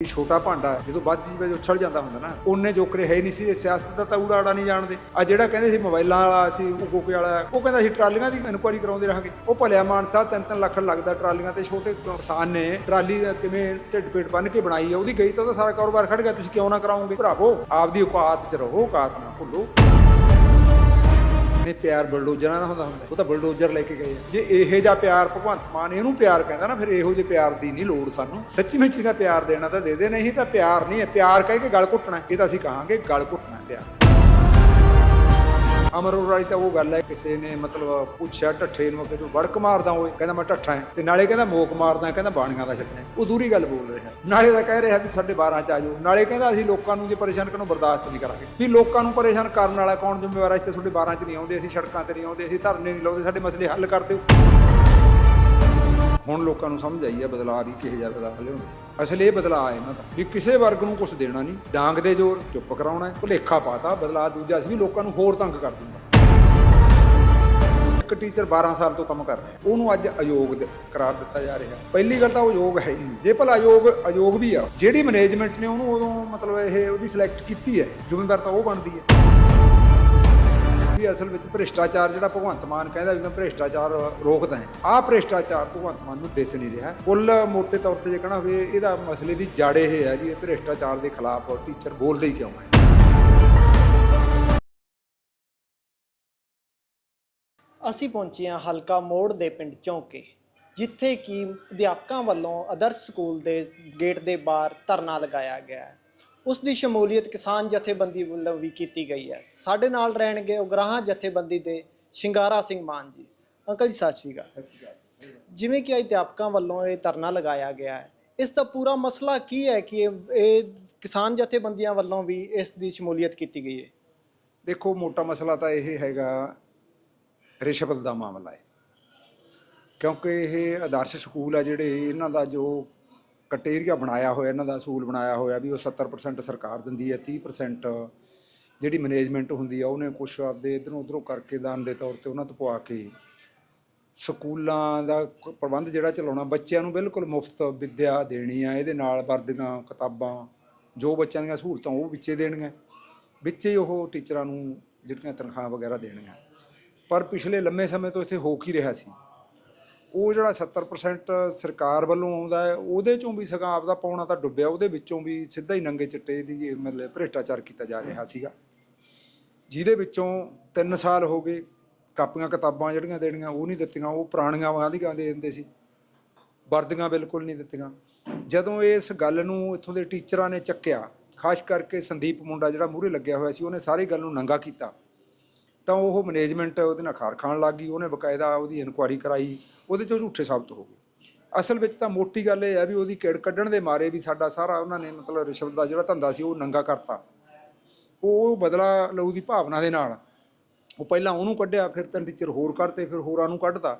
ਇਹ ਛੋਟਾ ਭਾਂਡਾ ਜਦੋਂ ਵੱਧ ਚੀਜ਼ ਵਿੱਚ ਉਛਲ ਜਾਂਦਾ ਹੁੰਦਾ ਨਾ, ਉਹਨੇ ਜੋਕਰੇ ਹੈ ਨਹੀਂ ਸੀ ਸਿਆਸਤ ਦਾ ਤਾਂ ਊੜਾ ਨਹੀਂ ਜਾਣਦੇ। ਆ ਜਿਹੜਾ ਕਹਿੰਦੇ ਸੀ ਮੋਬਾਈਲਾਂ ਵਾਲਾ ਸੀ ਉਗੋਕੇ ਵਾਲਾ, ਉਹ ਕਹਿੰਦਾ ਸੀ ਟਰਾਲੀਆਂ ਦੀ ਇਨਕੁਆਰੀ ਕਰਾਉਂਦੇ ਰਹਾਂਗੇ। ਉਹ ਭਲਿਆ ਮਾਨਸਾ ਤਿੰਨ ਤਿੰਨ ਲੱਖ ਲੱਗਦਾ ਟਰਾਲੀਆਂ ਤੇ, ਛੋਟੇ ਕਿਸਾਨ ਨੇ ਟਰਾਲੀ ਦਾ ਕਿਵੇਂ ਢਿੱਡ ਪੇਟ ਬੰਨ ਕੇ ਬਣਾਈ ਆ, ਉਹਦੀ ਗਈ ਤਾਂ ਉਹਦਾ ਸਾਰਾ ਕਾਰੋਬਾਰ ਖੜ ਗਿਆ, ਤੁਸੀਂ ਕਿਉਂ ਨਾ ਕਰਾਓਗੇ? ਭਰਾਵੋ, ਆਪਦੀ ਔਕਾਤ 'ਚ ਰਹੋ, ਔਕਾਤ ਨਾ ਭੁੱਲੋ। ਨੇ ਪਿਆਰ ਬਲਡੋਜ਼ਰਾਂ ਨਾਲ ਹੁੰਦਾ ਹੁੰਦਾ। ਉਹ ਤਾਂ ਬਲਡੋਜ਼ਰ ਲੈ ਕੇ ਗਏ ਆ। ਜੇ ਇਹੋ ਜਿਹਾ ਪਿਆਰ ਭਗਵੰਤ ਮਾਨ ਇਹਨੂੰ ਪਿਆਰ ਕਹਿੰਦਾ ਨਾ, ਫਿਰ ਇਹੋ ਜਿਹੇ ਪਿਆਰ ਦੀ ਨਹੀਂ ਲੋੜ ਸਾਨੂੰ। ਸੱਚੀ ਮੁੱਚੀ ਦਾ ਪਿਆਰ ਦੇਣਾ ਤਾਂ ਦੇ ਦੇ, ਨਹੀਂ ਤਾਂ ਪਿਆਰ ਨਹੀਂ ਹੈ। ਪਿਆਰ ਕਹਿ ਕੇ ਗਲ ਘੁੱਟਣਾ ਇਹ ਤਾਂ ਅਸੀਂ ਕਹਾਂਗੇ ਗਲ ਘੁੱਟਣਾ ਪਿਆਰ। ਅਮਰ ਵਾਲੀ ਤਾਂ ਉਹ ਗੱਲ ਹੈ, ਕਿਸੇ ਨੇ ਮਤਲਬ ਪੁੱਛਿਆ ਢੱਠੇ ਨੂੰ ਕਿ ਤੂੰ, ਵੜਕ ਮਾਰਦਾ ਓਏ ਕਹਿੰਦਾ ਮੈਂ ਢੱਠਾ ਹਾਂ। ਤੇ ਨਾਲੇ ਕਹਿੰਦਾ ਮੋਕ ਮਾਰਦਾ, ਕਹਿੰਦਾ ਬਾਣੀਆਂ ਦਾ ਛੱਡਿਆ। ਉਹ ਦੂਰੀ ਗੱਲ ਬੋਲ ਰਿਹਾ। ਨਾਲੇ ਤਾਂ ਕਹਿ ਰਿਹਾ ਵੀ ਸਾਡੇ 12 ਚ ਆ ਜਾਓ। ਨਾਲੇ ਕਹਿੰਦਾ ਅਸੀਂ ਲੋਕਾਂ ਨੂੰ ਜੇ ਪਰੇਸ਼ਾਨ ਕਰਨੋਂ ਬਰਦਾਸ਼ਤ ਨਹੀਂ ਕਰਾਂਗੇ। ਵੀ ਲੋਕਾਂ ਨੂੰ ਪਰੇਸ਼ਾਨ ਕਰਨ ਵਾਲਾ ਕੌਣ? ਜ਼ਿੰਮੇਵਾਰ ਹੈ ਇਸ ਤੇ ਤੁਹਾਡੇ 12 ਚ ਨਹੀਂ ਆਉਂਦੇ, ਅਸੀਂ ਸੜਕਾਂ ਤੇ ਨਹੀਂ ਆਉਂਦੇ, ਅਸੀਂ ਧਰਨੇ ਨਹੀਂ ਲਾਉਂਦੇ, ਸਾਡੇ ਮਸਲੇ ਹੱਲ ਕਰ ਦਿਓ। ਹੁਣ ਲੋਕਾਂ ਨੂੰ ਸਮਝ ਆਈ ਹੈ ਬਦਲਾਅ ਵੀ ਕਿਹੋ ਜਿਹਾ ਬਦਲਾਅ ਲਿਆਉਂਦੇ। ਅਸਲ ਇਹ ਬਦਲਾਅ ਹੈ ਇਹਨਾਂ ਦਾ ਵੀ ਕਿਸੇ ਵਰਗ ਨੂੰ ਕੁਝ ਦੇਣਾ ਨਹੀਂ। ਡਾਂਗ ਦੇ ਜ਼ੋਰ, ਚੁੱਪ ਕਰਾਉਣਾ ਹੈ, ਭੁਲੇਖਾ ਪਾਤਾ, ਬਦਲਾਅ ਦੂਜਾ ਸੀ ਵੀ ਲੋਕਾਂ ਨੂੰ ਹੋਰ ਤੰਗ ਕਰ ਦੂੰਗਾ ਇੱਕ ਟੀਚਰ 12 ਸਾਲ ਤੋਂ ਕੰਮ ਕਰ ਰਿਹਾ ਉਹਨੂੰ ਅੱਜ ਅਯੋਗ ਕਰਾਰ ਦਿੱਤਾ ਜਾ ਰਿਹਾ ਪਹਿਲੀ ਗੱਲ ਤਾਂ ਉਹ ਯੋਗ ਹੈ ਹੀ ਨਹੀਂ। ਜੇ ਭਲਾ ਅਯੋਗ ਅਯੋਗ ਵੀ ਆ, ਜਿਹੜੀ ਮੈਨੇਜਮੈਂਟ ਨੇ ਉਹਨੂੰ ਉਦੋਂ ਮਤਲਬ ਇਹ ਉਹਦੀ ਸਿਲੈਕਟ ਕੀਤੀ ਹੈ, ਜ਼ਿੰਮੇਵਾਰ ਤਾਂ ਉਹ ਬਣਦੀ ਹੈ। ਵੀ ਅਸਲ ਵਿੱਚ ਭ੍ਰਿਸ਼ਟਾਚਾਰ ਜਿਹੜਾ ਭਗਵੰਤ ਮਾਨ ਕਹਿੰਦਾ ਵੀ ਮੈਂ ਭ੍ਰਿਸ਼ਟਾਚਾਰ ਰੋਕਦਾ ਹਾਂ, ਆਹ ਭ੍ਰਿਸ਼ਟਾਚਾਰ ਭਗਵੰਤ ਮਾਨ ਨੂੰ ਦਿਸ ਨਹੀਂ ਰਿਹਾ। ਕੁੱਲ ਮੋٹے ਤੌਰ ਤੇ ਜੇ ਕਹਣਾ ਹੋਵੇ, ਇਹਦਾ ਮਸਲੇ ਦੀ ਜੜ ਇਹ ਹੈ ਜੀ ਇਹ ਭ੍ਰਿਸ਼ਟਾਚਾਰ ਦੇ ਖਿਲਾਫ ਟੀਚਰ ਬੋਲਦੇ ਹੀ ਕਿਉਂ ਹੈ। ਅਸੀਂ ਪਹੁੰਚੇ ਹਾਂ ਹਲਕਾ ਮੋੜ ਦੇ ਪਿੰਡ ਚੌਂਕੇ, ਜਿੱਥੇ ਕਿ ਅਧਿਆਪਕਾਂ ਵੱਲੋਂ ਆਦਰਸ਼ ਸਕੂਲ ਦੇ ਗੇਟ ਦੇ ਬਾਹਰ ਧਰਨਾ ਲਗਾਇਆ ਗਿਆ ਹੈ। ਉਸ ਦੀ ਸ਼ਮੂਲੀਅਤ ਕਿਸਾਨ ਜਥੇਬੰਦੀ ਵੱਲੋਂ ਵੀ ਕੀਤੀ ਗਈ ਹੈ। ਸਾਡੇ ਨਾਲ ਰਹਿਣਗੇ ਉਗਰਾਹਾਂ ਜਥੇਬੰਦੀ ਦੇ ਸ਼ਿੰਗਾਰਾ ਸਿੰਘ ਮਾਨ ਜੀ। ਅੰਕਲ ਜੀ ਸਤਿ ਸ਼੍ਰੀ ਅਕਾਲ। ਜਿਵੇਂ ਕਿ ਅਧਿਆਪਕਾਂ ਵੱਲੋਂ ਇਹ ਧਰਨਾ ਲਗਾਇਆ ਗਿਆ ਹੈ। ਇਸ ਦਾ ਪੂਰਾ ਮਸਲਾ ਕੀ ਹੈ ਕਿ ਇਹ- ਕਿਸਾਨ ਜਥੇਬੰਦੀਆਂ ਵੱਲੋਂ ਵੀ ਇਸ ਦੀ ਸ਼ਮੂਲੀਅਤ ਕੀਤੀ ਗਈ ਹੈ? ਦੇਖੋ ਮੋਟਾ ਮਸਲਾ ਤਾਂ ਇਹ ਹੈਗਾ ਰਿਸ਼ਵਤ ਦਾ ਮਾਮਲਾ ਹੈ। ਕਿਉਂਕਿ ਇਹ ਆਦਰਸ਼ ਸਕੂਲ ਆ ਜਿਹੜੇ ਇਹਨਾਂ ਦਾ ਜੋ ਕਟੇਰੀਆ ਬਣਾਇਆ ਹੋਇਆ, ਇਹਨਾਂ ਦਾ ਅਸੂਲ ਬਣਾਇਆ ਹੋਇਆ ਵੀ ਉਹ 70% ਸਰਕਾਰ ਦਿੰਦੀ ਹੈ 30% ਜਿਹੜੀ ਮੈਨੇਜਮੈਂਟ ਹੁੰਦੀ ਆ ਉਹਨੇ ਕੁਛ ਆਪਦੇ ਇਧਰੋਂ ਉਧਰੋਂ ਕਰਕੇ ਦਾਨ ਦੇ ਤੌਰ ਤੇ ਉਹਨਾਂ ਤੋਂ ਪਵਾ ਕੇ ਸਕੂਲਾਂ ਦਾ ਪ੍ਰਬੰਧ ਜਿਹੜਾ ਚਲਾਉਣਾ, ਬੱਚਿਆਂ ਨੂੰ ਬਿਲਕੁਲ ਮੁਫਤ ਵਿੱਦਿਆ ਦੇਣੀ ਆ, ਇਹਦੇ ਨਾਲ ਵਰਦੀਆਂ, ਕਿਤਾਬਾਂ, ਜੋ ਬੱਚਿਆਂ ਦੀਆਂ ਸਹੂਲਤਾਂ ਉਹ ਵਿੱਚੇ ਦੇਣੀਆਂ ਵਿੱਚੇ ਹੀ ਉਹ ਟੀਚਰਾਂ ਨੂੰ ਜਿਹੜੀਆਂ ਤਨਖਾਹ ਵਗੈਰਾ ਦੇਣੀਆਂ ਪਰ ਪਿਛਲੇ ਲੰਮੇ ਸਮੇਂ ਤੋਂ ਇੱਥੇ ਹੋ ਕੀ ਰਿਹਾ ਸੀ। ਉਹ ਜਿਹੜਾ 70% ਸਰਕਾਰ ਵੱਲੋਂ ਆਉਂਦਾ ਹੈ, ਉਹਦੇ ਚੋਂ ਵੀ ਸਗਾ ਆਪਦਾ ਪਾਉਣਾ ਤਾਂ ਡੁੱਬਿਆ, ਉਹਦੇ ਵਿੱਚੋਂ ਵੀ ਸਿੱਧਾ ਹੀ ਨੰਗੇ ਚਿੱਟੇ ਦੀ ਮਤਲਬ ਭ੍ਰਿਸ਼ਟਾਚਾਰ ਕੀਤਾ ਜਾ ਰਿਹਾ ਸੀਗਾ। ਜਿਹਦੇ ਵਿੱਚੋਂ 3 ਸਾਲ ਹੋ ਗਏ, ਕਾਪੀਆਂ ਕਿਤਾਬਾਂ ਜਿਹੜੀਆਂ ਦੇਣੀਆਂ ਉਹ ਨਹੀਂ ਦਿੱਤੀਆਂ, ਉਹ ਪੁਰਾਣੀਆਂ ਵਾਂਦੀਆਂ ਦੇ ਦਿੰਦੇ ਸੀ। ਵਰਦੀਆਂ ਬਿਲਕੁਲ ਨਹੀਂ ਦਿੱਤੀਆਂ। ਜਦੋਂ ਇਸ ਗੱਲ ਨੂੰ ਇੱਥੋਂ ਦੇ ਟੀਚਰਾਂ ਨੇ ਚੱਕਿਆ, ਖਾਸ ਕਰਕੇ ਸੰਦੀਪ ਮੁੰਡਾ ਜਿਹੜਾ ਮੂਹਰੇ ਲੱਗਿਆ ਹੋਇਆ ਸੀ, ਉਹਨੇ ਸਾਰੀ ਗੱਲ ਨੂੰ ਨੰਗਾ ਕੀਤਾ। ਤਾਂ ਉਹ ਮੈਨੇਜਮੈਂਟ ਉਹਦੇ ਨਾਲ ਖਾਰ ਖਾਣ ਲੱਗ ਗਈ, ਉਹਨੇ ਬਕਾਇਦਾ ਉਹਦੀ ਇਨਕੁਆਇਰੀ ਕਰਾਈ, ਉਹਦੇ ਚੋਂ ਝੂਠੇ ਸਾਬਤ ਹੋ ਗਏ। ਅਸਲ ਵਿੱਚ ਤਾਂ ਮੋਟੀ ਗੱਲ ਇਹ ਹੈ ਵੀ ਉਹਦੀ ਕਿੜ ਕੱਢਣ ਦੇ ਮਾਰੇ ਵੀ ਸਾਡਾ ਸਾਰਾ ਉਹਨਾਂ ਨੇ ਮਤਲਬ ਰਿਸ਼ਵਤ ਦਾ ਜਿਹੜਾ ਧੰਦਾ ਸੀ ਉਹ ਨੰਗਾ ਕਰਤਾ। ਉਹ ਬਦਲਾ ਲਊ ਦੀ ਭਾਵਨਾ ਦੇ ਨਾਲ ਉਹ ਪਹਿਲਾਂ ਉਹਨੂੰ ਕੱਢਿਆ, ਫਿਰ ਤਿੰਨ ਟੀਚਰ ਹੋਰ ਕੱਢਤੇ, ਫਿਰ ਹੋਰਾਂ ਨੂੰ ਕੱਢਤਾ।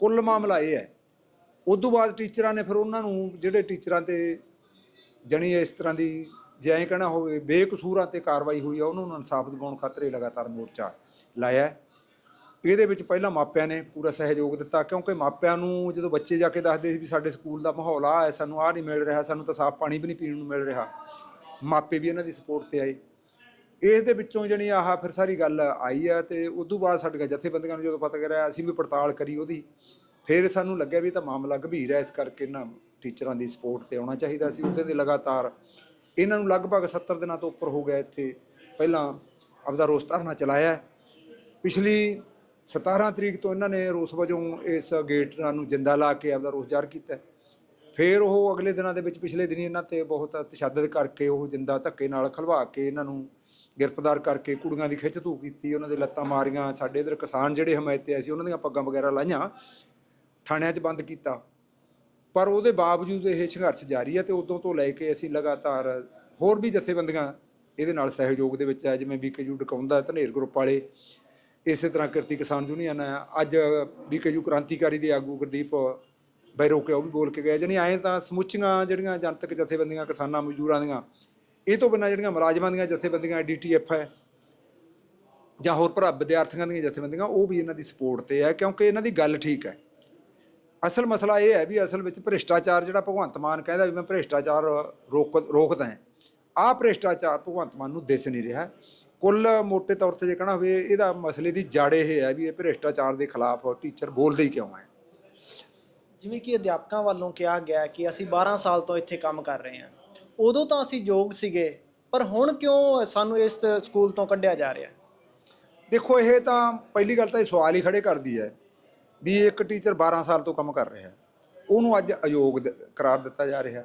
ਕੁੱਲ ਮਾਮਲਾ ਇਹ ਹੈ। ਉਦੋਂ ਬਾਅਦ ਟੀਚਰਾਂ ਨੇ ਫਿਰ ਉਹਨਾਂ ਨੂੰ ਜਿਹੜੇ ਟੀਚਰਾਂ ਤੇ ਜਣੀ ਇਸ ਤਰ੍ਹਾਂ ਦੀ ਜੇ ਐਂ ਕਹਿਣਾ ਹੋਵੇ ਬੇਕਸੂਰਾਂ ਤੇ ਕਾਰਵਾਈ ਹੋਈ ਆ, ਉਹਨਾਂ ਨੂੰ ਇਨਸਾਫ ਦਿਵਾਉਣ ਖਾਤਰ ਲਗਾਤਾਰ ਮੋਰਚਾ ਲਾਇਆ ਇਹਦੇ ਵਿੱਚ ਪਹਿਲਾਂ ਮਾਪਿਆਂ ਨੇ ਪੂਰਾ ਸਹਿਯੋਗ ਦਿੱਤਾ, ਕਿਉਂਕਿ ਮਾਪਿਆਂ ਨੂੰ ਜਦੋਂ ਬੱਚੇ ਜਾ ਕੇ ਦੱਸਦੇ ਸੀ ਵੀ ਸਾਡੇ ਸਕੂਲ ਦਾ ਮਾਹੌਲ ਆ ਹੈ, ਸਾਨੂੰ ਆਹ ਨਹੀਂ ਮਿਲ ਰਿਹਾ, ਸਾਨੂੰ ਤਾਂ ਸਾਫ਼ ਪਾਣੀ ਵੀ ਨਹੀਂ ਪੀਣ ਨੂੰ ਮਿਲ ਰਿਹਾ। ਮਾਪੇ ਵੀ ਇਹਨਾਂ ਦੀ ਸਪੋਰਟ ਤੇ ਆਏ। ਇਸ ਦੇ ਵਿੱਚੋਂ ਜਣੀ ਆਹ ਫਿਰ ਸਾਰੀ ਗੱਲ ਆਈ ਆ ਤੇ ਤੋਂ ਬਾਅਦ ਸਾਡੀਆਂ ਜਥੇਬੰਦੀਆਂ ਨੂੰ ਜਦੋਂ ਪਤਾ ਕਰਿਆ, ਅਸੀਂ ਵੀ ਪੜਤਾਲ ਕਰੀ ਉਹਦੀ। ਫਿਰ ਸਾਨੂੰ ਲੱਗਿਆ ਵੀ ਇਹ ਤਾਂ ਮਾਮਲਾ ਗੰਭੀਰ ਹੈ, ਇਸ ਕਰਕੇ ਇਹਨਾਂ ਟੀਚਰਾਂ ਦੀ ਸਪੋਰਟ ਤੇ ਆਉਣਾ ਚਾਹੀਦਾ ਸੀ। ਉਹਦੇ ਦੇ ਲਗਾਤਾਰ ਇਹਨਾਂ ਨੂੰ ਲਗਭਗ 70 ਦਿਨਾਂ ਤੋਂ ਉੱਪਰ ਹੋ ਗਿਆ ਇੱਥੇ। ਪਹਿਲਾਂ ਆਪਦਾ ਰੋਸ ਧਰਨਾ ਚਲਾਇਆ। ਪਿਛਲੀ 17 ਤਰੀਕ ਤੋਂ ਇਹਨਾਂ ਨੇ ਰੋਸ ਵਜੋਂ ਇਸ ਗੇਟ ਨੂੰ ਜਿੰਦਾ ਲਾ ਕੇ ਆਪਦਾ ਰੋਸ ਜ਼ਾਹਰ ਕੀਤਾ। ਫਿਰ ਉਹ ਅਗਲੇ ਦਿਨਾਂ ਦੇ ਵਿੱਚ ਪਿਛਲੇ ਦਿਨੀ ਇਹਨਾਂ ਤੇ ਬਹੁਤ ਤਸ਼ੱਦਦ ਕਰਕੇ ਉਹ ਜਿੰਦਾ ਧੱਕੇ ਨਾਲ ਖਲਵਾ ਕੇ ਇਹਨਾਂ ਨੂੰ ਗ੍ਰਿਫਤਾਰ ਕਰਕੇ ਕੁੜੀਆਂ ਦੀ ਖਿੱਚ ਧੂ ਕੀਤੀ, ਉਹਨਾਂ ਦੇ ਲੱਤਾਂ ਮਾਰੀਆਂ, ਸਾਡੇ ਇਧਰ ਕਿਸਾਨ ਜਿਹੜੇ ਹਮਾਇਤੇ ਆਏ ਸੀ, ਉਹਨਾਂ ਦੀਆਂ ਪੱਗਾਂ ਵਗੈਰਾ ਲਾਈਆਂ, ਥਾਣਿਆਂ 'ਚ ਬੰਦ ਕੀਤਾ। ਪਰ ਉਹਦੇ ਬਾਵਜੂਦ ਇਹ ਸੰਘਰਸ਼ ਜਾਰੀ ਹੈ ਤੇ ਉਦੋਂ ਤੋਂ ਲੈ ਕੇ ਅਸੀਂ ਲਗਾਤਾਰ ਹੋਰ ਵੀ ਜਥੇਬੰਦੀਆਂ ਇਹਦੇ ਨਾਲ ਸਹਿਯੋਗ ਦੇ ਵਿੱਚ ਹੈ ਜਿਵੇਂ ਬੀਕੇਯੂ ਡਕਾਉਂਦਾ ਧਨੇਰ ਗਰੁੱਪ ਵਾਲੇ ਇਸੇ ਤਰ੍ਹਾਂ ਕਿਰਤੀ ਕਿਸਾਨ ਯੂਨੀਅਨ ਹੈ। ਅੱਜ ਬੀਕੇਯੂ ਕ੍ਰਾਂਤੀਕਾਰੀ ਦੇ ਆਗੂ ਗੁਰਦੀਪ ਬੈਰੋਕੇ ਉਹ ਵੀ ਬੋਲ ਕੇ ਗਏ। ਜਾਣੀ ਐਂ ਤਾਂ ਸਮੁੱਚੀਆਂ ਜਿਹੜੀਆਂ ਜਨਤਕ ਜਥੇਬੰਦੀਆਂ ਕਿਸਾਨਾਂ ਮਜ਼ਦੂਰਾਂ ਦੀਆਂ, ਇਹ ਤੋਂ ਬਿਨਾਂ ਜਿਹੜੀਆਂ ਮੁਲਾਜ਼ਮਾਂ ਦੀਆਂ ਜਥੇਬੰਦੀਆਂ ਡੀਟੀਐਫ ਹੈ ਜਾਂ ਹੋਰ ਭਰਾ ਵਿਦਿਆਰਥੀਆਂ ਦੀਆਂ ਜਥੇਬੰਦੀਆਂ, ਉਹ ਵੀ ਇਹਨਾਂ ਦੀ ਸਪੋਰਟ ਤੇ ਹੈ ਕਿਉਂਕਿ ਇਹਨਾਂ ਦੀ ਗੱਲ ਠੀਕ ਹੈ। ਅਸਲ ਮਸਲਾ ਇਹ ਹੈ ਵੀ ਅਸਲ ਵਿੱਚ ਭ੍ਰਿਸ਼ਟਾਚਾਰ ਜਿਹੜਾ ਭਗਵੰਤ ਮਾਨ ਕਹਿੰਦਾ ਵੀ ਮੈਂ ਭ੍ਰਿਸ਼ਟਾਚਾਰ ਰੋਕ, ਰੋਕਦਾ ਹਾਂ, ਆਹ ਭ੍ਰਿਸ਼ਟਾਚਾਰ ਭਗਵੰਤ ਮਾਨ ਨੂੰ ਦਿਸ ਨਹੀਂ ਰਿਹਾ। ਕੁੱਲ ਮੋٹے ਤੌਰ ਤੇ ਜੇ ਕਹਣਾ ਹੋਵੇ ਇਹਦਾ ਮਸਲੇ ਦੀ ਜੜ ਇਹ ਹੈ ਵੀ ਇਹ ਭ੍ਰਿਸ਼ਟਾਚਾਰ ਦੇ ਖਿਲਾਫ ਟੀਚਰ ਬੋਲਦੇ ਹੀ ਕਿਉਂ ਹੈ? ਜਿਵੇਂ ਕਿ ਅਧਿਆਪਕਾਂ ਵੱਲੋਂ ਕਿਹਾ ਗਿਆ ਕਿ ਅਸੀਂ 12 ਸਾਲ ਤੋਂ ਇੱਥੇ ਕੰਮ ਕਰ ਰਹੇ ਹਾਂ। ਉਦੋਂ ਤਾਂ ਅਸੀਂ ਯੋਗ ਸੀਗੇ ਪਰ ਹੁਣ ਕਿਉਂ ਸਾਨੂੰ ਇਸ ਸਕੂਲ ਤੋਂ ਕੱਢਿਆ ਜਾ ਰਿਹਾ? ਦੇਖੋ ਇਹ ਤਾਂ ਪਹਿਲੀ ਗੱਲ ਤਾਂ ਇਹ ਸਵਾਲ ਹੀ ਖੜੇ ਕਰਦੀ ਹੈ ਵੀ ਇੱਕ ਟੀਚਰ 12 ਸਾਲ ਤੋਂ ਕੰਮ ਕਰ ਰਿਹਾ ਹੈ। ਉਹਨੂੰ ਅੱਜ ਅਯੋਗ ਕਰਾਰ ਦਿੱਤਾ ਜਾ ਰਿਹਾ।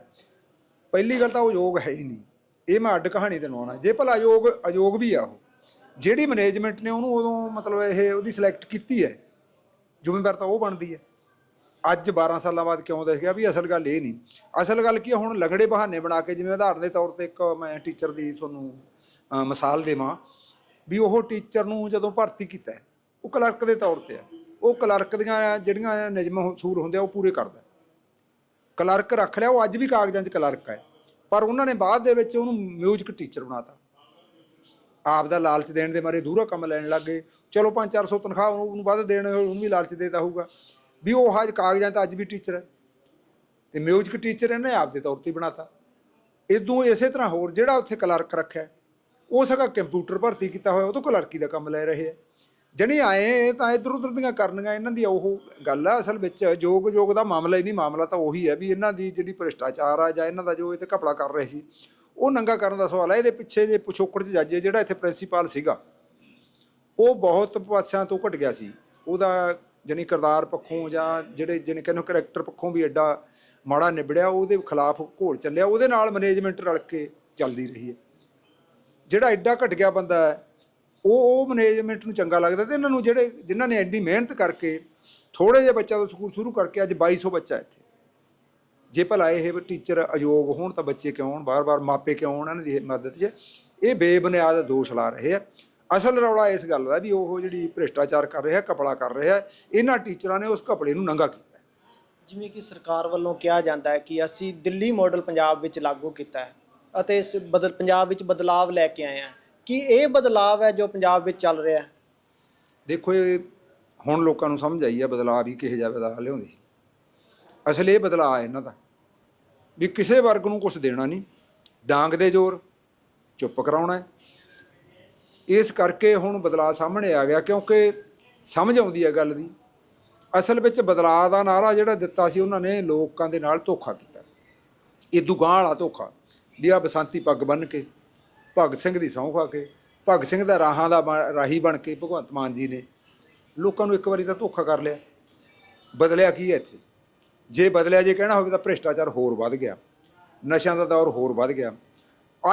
ਪਹਿਲੀ ਗੱਲ ਤਾਂ ਉਹ ਯੋਗ ਹੈ ਹੀ ਨਹੀਂ। ਇਹ ਮੈਂ ਅੱਡ ਕਹਾਣੀ ਤੇ ਲਾਉਣਾ। ਜੇ ਭਲਾ ਅਯੋਗ ਅਯੋਗ ਵੀ ਆ ਉਹ। ਜਿਹੜੀ ਮੈਨੇਜਮੈਂਟ ਨੇ ਉਹਨੂੰ ਉਦੋਂ ਮਤਲਬ ਇਹ ਉਹਦੀ ਸਿਲੈਕਟ ਕੀਤੀ ਹੈ, ਜ਼ਿੰਮੇਵਾਰ ਤਾਂ ਉਹ ਬਣਦੀ ਹੈ। ਅੱਜ 12 ਸਾਲਾਂ ਬਾਅਦ ਕਿਉਂ ਦਿਖ ਗਿਆ ਵੀ ਅਸਲ ਗੱਲ ਇਹ ਨਹੀਂ। ਅਸਲ ਗੱਲ ਕੀ ਹੈ ਹੁਣ ਲਗੜੇ ਬਹਾਨੇ ਬਣਾ ਕੇ ਜਿਵੇਂ ਉਦਾਹਰਨ ਦੇ ਤੌਰ ਤੇ ਇੱਕ ਮੈਂ ਟੀਚਰ ਦੀ ਤੁਹਾਨੂੰ ਮਿਸਾਲ ਦੇਵਾਂ ਵੀ ਉਹ ਟੀਚਰ ਨੂੰ ਜਦੋਂ ਭਰਤੀ ਕੀਤਾ ਉਹ ਕਲਰਕ ਦੇ ਤੌਰ ਤੇ ਹੈ। ਉਹ ਕਲਰਕ ਦੀਆਂ ਜਿਹੜੀਆਂ ਨਿਯਮ ਹਸੂਲ ਹੁੰਦੇ ਆ, ਉਹ ਪੂਰੇ ਕਰਦਾ ਕਲਰਕ ਰੱਖ ਲਿਆ, ਉਹ ਅੱਜ ਵੀ ਕਾਗਜ਼ਾਂ 'ਚ ਕਲਰਕ ਹੈ। ਪਰ ਉਹਨਾਂ ਨੇ ਬਾਅਦ ਦੇ ਵਿੱਚ ਉਹਨੂੰ ਮਿਊਜ਼ਿਕ ਟੀਚਰ ਬਣਾਤਾ। ਆਪ ਦਾ ਲਾਲਚ ਦੇਣ ਦੇ ਮਾਰੇ ਦੂਰਾ ਕੰਮ ਲੈਣ ਲੱਗ ਗਏ। ਚਲੋ 5-400 ਤਨਖਾਹ ਉਹਨੂੰ ਵੱਧ ਦੇਣ, ਉਹਨੂੰ ਵੀ ਲਾਲਚ ਦੇਤਾ ਹੋਊਗਾ। ਵੀ ਉਹ ਅੱਜ ਕਾਗਜ਼ਾਂ ਤਾਂ ਅੱਜ ਵੀ ਟੀਚਰ ਹੈ। ਤੇ ਮਿਊਜ਼ਿਕ ਟੀਚਰ ਇਹਨੇ ਆਪ ਦੇ ਤੌਰ ਤੇ ਹੀ ਬਣਾਤਾ। ਇਦੋਂ ਇਸੇ ਤਰ੍ਹਾਂ ਹੋਰ ਜਿਹੜਾ ਉੱਥੇ ਕਲਰਕ ਰੱਖਿਆ, ਉਹ ਸਗਾ ਕੰਪਿਊਟਰ ਭਰਤੀ ਕੀਤਾ ਹੋਇਆ, ਉਹ ਤੋਂ ਕਲਰਕੀ ਦਾ ਕੰਮ ਲੈ ਰਹੇ ਆ। ਜਣੀ ਆਏ ਤਾਂ ਇਧਰ ਉਧਰ ਦੀਆਂ ਕਰਨੀਆਂ ਇਹਨਾਂ ਦੀ, ਉਹ ਗੱਲ ਆ ਅਸਲ ਵਿੱਚ ਯੋਗ ਯੋਗ ਦਾ ਮਾਮਲਾ ਹੀ ਨਹੀਂ, ਮਾਮਲਾ ਤਾਂ ਉਹੀ ਹੈ ਵੀ ਇਹਨਾਂ ਦੀ ਜਿਹੜੀ ਭ੍ਰਿਸ਼ਟਾਚਾਰ ਆ ਜਾਂ ਇਹਨਾਂ ਦਾ ਜੋ ਇਹ ਤੇ ਘਪਲਾ ਕਰ ਰਹੇ ਸੀ, ਉਹ ਨੰਗਾ ਕਰਨ ਦਾ ਸਵਾਲ ਹੈ ਇਹਦੇ ਪਿੱਛੇ ਜੇ ਪਿਛੋਕੜ ਚ ਜਾਜੇ ਜਿਹੜਾ ਇੱਥੇ ਪ੍ਰਿੰਸੀਪਲ ਸੀਗਾ, ਉਹ ਬਹੁਤ ਪਾਸਿਆਂ ਤੋਂ ਘਟ ਗਿਆ ਸੀ। ਉਹਦਾ ਜਾਣੀ ਕਿਰਦਾਰ ਪੱਖੋਂ ਜਾਂ ਜਿਹੜੇ ਜਿਹਨੇ ਕਹਿੰਦੇ ਕਰੈਕਟਰ ਪੱਖੋਂ ਵੀ ਐਡਾ ਮਾੜਾ ਨਿਬੜਿਆ, ਉਹਦੇ ਖਿਲਾਫ ਘੋਲ ਚੱਲਿਆ। ਉਹਦੇ ਨਾਲ ਮੈਨੇਜਮੈਂਟ ਰਲ ਕੇ ਚੱਲਦੀ ਰਹੀ ਹੈ। ਜਿਹੜਾ ਐਡਾ ਘਟ ਗਿਆ ਬੰਦਾ ਹੈ ਉਹ ਉਹ ਮੈਨੇਜਮੈਂਟ ਨੂੰ ਚੰਗਾ ਲੱਗਦਾ ਤੇ ਇਹਨਾਂ ਨੂੰ ਜਿਹੜੇ ਜਿਨ੍ਹਾਂ ਨੇ ਐਡੀ ਮਿਹਨਤ ਕਰਕੇ ਥੋੜੇ ਜਿਹੇ ਬੱਚਾ ਤੋਂ ਸਕੂਲ ਸ਼ੁਰੂ ਕਰਕੇ ਅੱਜ 2200 ਬੱਚਾ ਇੱਥੇ। ਜੇ ਭਲਾ ਇਹ ਟੀਚਰ ਅਯੋਗ ਹੋਣ ਤਾਂ ਬੱਚੇ ਕਿਉਂ ਹੋਣ ਬਾਰ-ਬਾਰ ਮਾਪੇ ਕਿਉਂ ਹੋਣ ਇਹਨਾਂ ਦੀ ਮਦਦ 'ਚ। ਇਹ ਬੇਬੁਨਿਆਦ ਦੋਸ਼ ਲਾ ਰਹੇ ਆ। ਅਸਲ ਰੌਲਾ ਇਸ ਗੱਲ ਦਾ ਵੀ ਉਹ ਜਿਹੜੀ ਭ੍ਰਿਸ਼ਟਾਚਾਰ ਕਰ ਰਿਹਾ ਕਪੜਾ ਕਰ ਰਿਹਾ, ਇਹਨਾਂ ਟੀਚਰਾਂ ਨੇ ਉਸ ਕਪੜੇ ਨੂੰ ਨੰਗਾ ਕੀਤਾ। ਜਿਵੇਂ ਕਿ ਸਰਕਾਰ ਵੱਲੋਂ ਕਿਹਾ ਜਾਂਦਾ ਹੈ ਕਿ ਅਸੀਂ ਦਿੱਲੀ ਮਾਡਲ ਪੰਜਾਬ ਵਿੱਚ ਲਾਗੂ ਕੀਤਾ ਹੈ ਅਤੇ ਇਸ ਬਦਲ, ਪੰਜਾਬ ਵਿੱਚ ਬਦਲਾਵ ਲੈ ਕੇ ਆਏ ਹਾਂ। ਕੀ ਇਹ ਬਦਲਾਵ ਹੈ ਜੋ ਪੰਜਾਬ ਵਿੱਚ ਚੱਲ ਰਿਹਾ ਹੈ? ਦੇਖੋ, ਇਹ ਹੁਣ ਲੋਕਾਂ ਨੂੰ ਸਮਝ ਆਈ ਹੈ ਬਦਲਾਅ ਵੀ ਕਿਹੋ ਜਿਹਾ ਬਦਲਾਅ ਲਿਆਉਂਦੀ। ਅਸਲ ਇਹ ਬਦਲਾਅ ਹੈ ਇਹਨਾਂ ਦਾ ਵੀ ਕਿਸੇ ਵਰਗ ਨੂੰ ਕੁਝ ਦੇਣਾ ਨਹੀਂ। ਡਾਂਗ ਦੇ ਜ਼ੋਰ, ਚੁੱਪ ਕਰਾਉਣਾ ਇਸ ਕਰਕੇ ਹੁਣ ਬਦਲਾਅ ਸਾਹਮਣੇ ਆ ਗਿਆ ਕਿਉਂਕਿ ਸਮਝ ਆਉਂਦੀ ਹੈ ਗੱਲ ਦੀ। ਅਸਲ ਵਿੱਚ ਬਦਲਾਅ ਦਾ ਨਾਰਾ ਜਿਹੜਾ ਦਿੱਤਾ ਸੀ ਉਹਨਾਂ ਨੇ ਲੋਕਾਂ ਦੇ ਨਾਲ ਧੋਖਾ ਕੀਤਾ। ਇਹ ਦੁਗਾਂ ਵਾਲਾ ਧੋਖਾ ਵੀ ਆ ਬਸੰਤੀ ਪੱਗ ਬੰਨ ਕੇ ਭਗਤ ਸਿੰਘ ਦੀ ਸਹੁੰ ਖਾ ਕੇ, ਭਗਤ ਸਿੰਘ ਦਾ ਰਾਹਾਂ ਦਾ ਬ- ਰਾਹੀ ਬਣ ਕੇ ਭਗਵੰਤ ਮਾਨ ਜੀ ਨੇ ਲੋਕਾਂ ਨੂੰ ਇੱਕ ਵਾਰੀ ਤਾਂ ਧੋਖਾ ਕਰ ਲਿਆ। ਬਦਲਿਆ ਕੀ ਹੈ ਇੱਥੇ? ਜੇ ਬਦਲਿਆ, ਜੇ ਕਹਿਣਾ ਹੋਵੇ ਤਾਂ ਭ੍ਰਿਸ਼ਟਾਚਾਰ ਹੋਰ ਵੱਧ ਗਿਆ। ਨਸ਼ਿਆਂ ਦਾ ਦੌਰ ਹੋਰ ਵੱਧ ਗਿਆ।